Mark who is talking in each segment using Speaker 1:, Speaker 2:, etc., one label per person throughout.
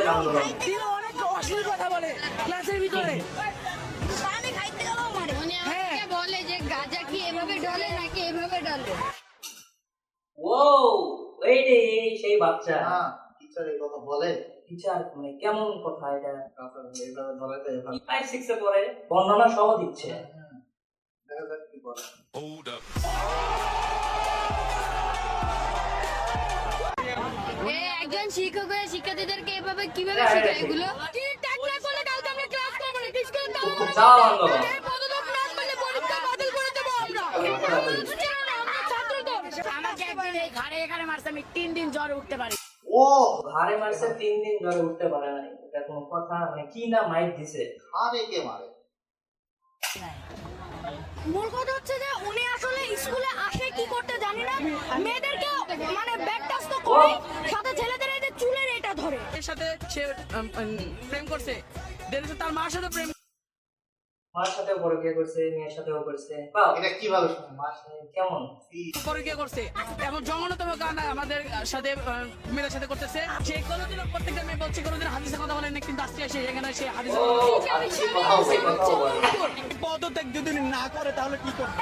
Speaker 1: ক্লাসের আন্দোলন
Speaker 2: অনেক অশ্লীল কথা বলে ক্লাসের ভিতরে।
Speaker 3: পানি খাইতে গেলেও মারে
Speaker 4: উনি আমাকে বলে যে গাজা কি এভাবে ডলে নাকি এভাবে ডলে?
Speaker 1: ও এই রে এই সেই বাচ্চা।
Speaker 5: হ্যাঁ টিচার এই কথা বলে।
Speaker 1: টিচার মানে কেমন কথা এটা?
Speaker 5: তো এভাবে।
Speaker 1: পড়ে বর্ণনা সহ দিচ্ছে।
Speaker 5: দেখা যাক কি বলে।
Speaker 2: আমাকে একদিন এই ঘাড়ে এখানে মারছে আমি তিন দিন জ্বরে উঠতে পারি।
Speaker 5: ও
Speaker 1: ঘাড়ে মারছে তিন দিন ধরে উঠতে পারে না এটা কোনো কথা মানে কি না মাইক দিছে?
Speaker 5: খানে কে মারে?
Speaker 3: মূল কথা হচ্ছে যে উনি আসলে স্কুলে আসে কি করতে জানি না। মেয়েদেরকে মানে ব্যাগ করে সাথে ছেলেদের চুলের এটা ধরে
Speaker 2: এর সাথে সে প্রেম করছে দেন তার মার সাথে প্রেম
Speaker 1: মার সাথেও বড় বিয়ে করছে মেয়ের সাথেও করছে
Speaker 5: এটা কীভাবে শুনে মাস
Speaker 1: কেমন
Speaker 2: করে কে করছে এমন জঘন্যতম গান আমাদের সাথে আহ, সাথে করতেছে সে কোনোদিন প্রত্যেকটা মেয়ে বলছে কোনোদিন হাদিসের কথা বলেন কিন্তু আসছে সে এখানে সে হাদিস
Speaker 1: ও আচ্ছা কথাও সেই কথাও বলে
Speaker 6: পদত্যাগ যদি না করে তাহলে কি করবে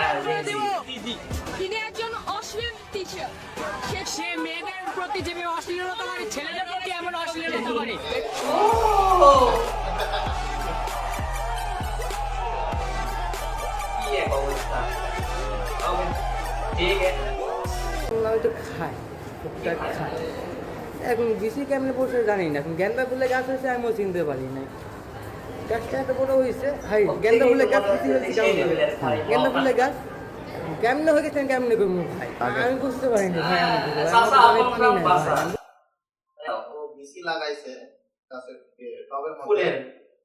Speaker 1: হ্যাঁ।
Speaker 4: তিনি একজন অশ্লীল টিচার
Speaker 2: সে মেয়েদের প্রতি অশ্লীলতা ছেলেদের প্রতি এমন অশ্লীলতা
Speaker 7: এখন বেশি কেমনে পড়ছে জানি না এখন গেন্দা ফুলে গাছ হয়েছে আমিও চিনতে পারি না গাছটা এত বড় হয়েছে হাই গেন্দা ফুলে গাছ বেশি হয়েছে কেমন গেন্দা ফুলে গাছ কেমনে হয়ে গেছে কেমনে করব ভাই আমি বুঝতে পারিনি ভাই আমি বুঝতে পারিনি।
Speaker 1: চাচা,
Speaker 7: আমি
Speaker 1: আপনার
Speaker 7: চিনি
Speaker 1: নাম
Speaker 7: না
Speaker 1: বাসা।
Speaker 7: ভাই।
Speaker 5: ও বিসি লাগাইছে গাছের টবের মধ্যে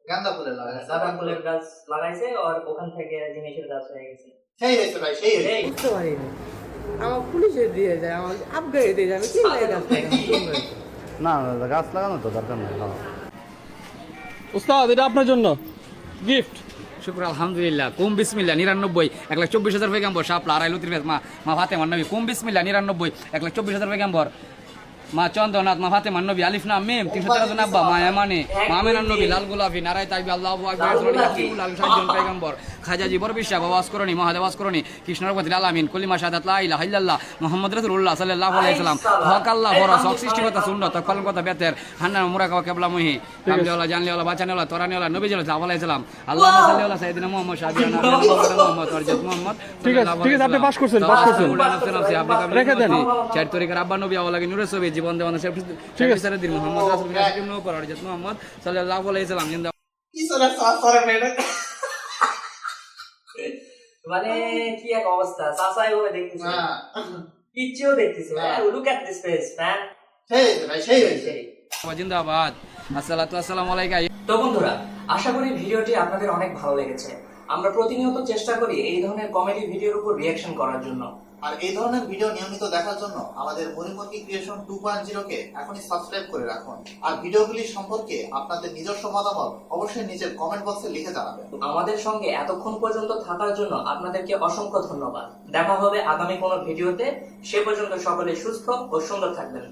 Speaker 5: গাঁদা ফুলের লাগাইছে
Speaker 1: গাঁদা ফুলের গাছ লাগাইছে আর ওখান থেকে জিনিসের গাছ হয়ে গেছে
Speaker 5: সেই হয়েছে ভাই সেই হয়েছে
Speaker 7: বুঝতে পারিনি আমার পুলিশে দিয়ে যায় আমার আপগ্রেড দিয়ে যায় আমি কি গাছ লাগানো?
Speaker 8: না না, গাছ লাগানো তো দরকার নেই হ্যাঁ।
Speaker 6: উস্তাদ এটা আপনার জন্য গিফট
Speaker 9: শুক্র আলহামদুলিল্লাহ কুম বিসমিল্লা নিরানব্বই এক লাখ চব্বিশ হাজার পেগাম্বর সাপলা আড়াই লুতির মা মা ফাতে মান্নবী কুম বিসমিল্লা নিরানব্বই এক লাখ চব্বিশ হাজার পেগাম্বর মা চন্দ্রনাথ মা ফাতে মান্নবী আলিফ নাম মেম তিনশো তেরো জন আব্বা মা এমানে মা মেনান লাল গোলাপি নারায় তাইবি আল্লাহ আকবর পেগাম্বর খাজা জিবর বিশ্বাস বাবা আসকরণী মহাদেব আসকরণী কৃষ্ণরপতি আলামিন কলিমা সাদাত লা ইলাহা ইল্লাল্লাহ মুহাম্মদ রাসূলুল্লাহ সাল্লাল্লাহু আলাইহি সাল্লাম হক আল্লাহ বরস হক সৃষ্টিকর্তা সুন্নত তকফাল কথা বেতের হান্না মুরা কাওয়া কেবলা মুহি কামলিওয়ালা জানলিওয়ালা বাঁচানিওয়ালা তোরানিওয়ালা নবী জাল্লাহ সাল্লাল্লাহু আলাইহি সাল্লাম আল্লাহুম্মা সাল্লি আলা সাইয়্যিদিনা মুহাম্মদ শাফিয়ানা মুহাম্মদ ওয়ারজাত মুহাম্মদ
Speaker 6: ঠিক আছে, ঠিক আছে, আপনি পাস করছেন, পাস করছেন। রেখে দেন।
Speaker 9: চার তরিকার আব্বা নবী আওয়ালাগে নূরের ছবি জীবন দেওয়ান শেখ
Speaker 6: ঠিক আছে।
Speaker 9: দিন মুহাম্মদ রাসূল নূর মুহাম্মদ সাল্লাল্লাহু আলাইহি
Speaker 1: মানে কি এক অবস্থা? সাসাই দেখতেছে।
Speaker 5: হ্যাঁ।
Speaker 1: দেখতেছে। Look at this face man
Speaker 5: সেই ভাই সেই
Speaker 1: সেই
Speaker 9: জিন্দাবাদ। আসসালাতু আসসালামু আলাইকা।
Speaker 1: তো বন্ধুরা আশা করি ভিডিওটি আপনাদের অনেক ভালো লেগেছে। আমরা প্রতিনিয়ত চেষ্টা করি এই ধরনের কমেডি ভিডিওর উপর রিয়াকশন করার জন্য।
Speaker 5: আর এই ধরনের ভিডিও নিয়মিত দেখার জন্য আমাদের মরিমুরগি ক্রিয়েশন টু পয়েন্ট জিরোকে এখনই সাবস্ক্রাইব করে রাখুন। আর ভিডিওগুলি সম্পর্কে আপনাদের নিজস্ব মতামত অবশ্যই নিজের কমেন্ট বক্সে লিখে জানাবেন।
Speaker 1: আমাদের সঙ্গে এতক্ষণ পর্যন্ত থাকার জন্য আপনাদেরকে অসংখ্য ধন্যবাদ। দেখা হবে আগামী কোনো ভিডিওতে সে পর্যন্ত সকলে সুস্থ ও সুন্দর থাকবেন।